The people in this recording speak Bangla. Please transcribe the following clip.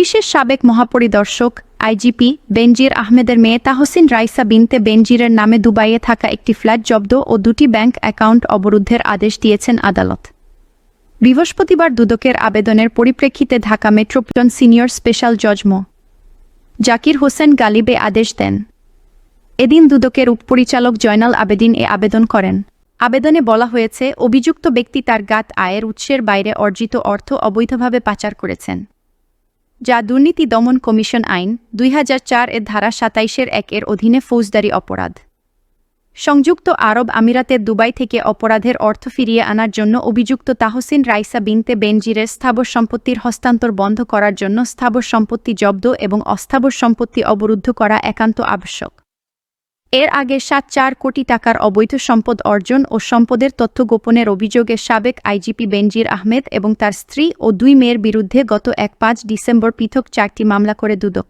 পুলিশের সাবেক মহাপরিদর্শক আইজিপি বেনজির আহমেদের মেয়ে তাহসিন রাইসা বিনতে বেনজিরের নামে দুবাইয়ে থাকা একটি ফ্ল্যাট জব্দ ও দুটি ব্যাংক অ্যাকাউন্ট অবরুদ্ধের আদেশ দিয়েছেন আদালত। বৃহস্পতিবার দুদকের আবেদনের পরিপ্রেক্ষিতে ঢাকা মেট্রোপলিটন সিনিয়র স্পেশাল জজ মো। জাকির হোসেন গালিবে আদেশ দেন। এদিন দুদকের উপপরিচালক জয়নাল আবেদিন এ আবেদন করেন। আবেদনে বলা হয়েছে, অভিযুক্ত ব্যক্তি তার গাত আয়ের উৎসের বাইরে অর্জিত অর্থ অবৈধভাবে পাচার করেছেন। যা দুর্নীতি দমন কমিশন আইন দুই হাজার চার এর ধারা সাতাইশের এক এর অধীনে ফৌজদারি অপরাধ। সংযুক্ত আরব আমিরাতের দুবাই থেকে অপরাধের অর্থ ফিরিয়ে আনার জন্য অভিযুক্ত তাহসিন রাইসা বিনতে বেনজিরের স্থাবর সম্পত্তির হস্তান্তর বন্ধ করার জন্য স্থাবর সম্পত্তি জব্দ এবং অস্থাবর সম্পত্তি অবরুদ্ধ করা একান্ত আবশ্যক। এর আগে সাত চার কোটি টাকার অবৈধ সম্পদ অর্জন ও সম্পদের তথ্য গোপনের অভিযোগে সাবেক আইজিপি বেনজির আহমেদ এবং তার স্ত্রী ও দুই মেয়ের বিরুদ্ধে গত এক পাঁচ ডিসেম্বর পৃথক চারটি মামলা করে দুদক।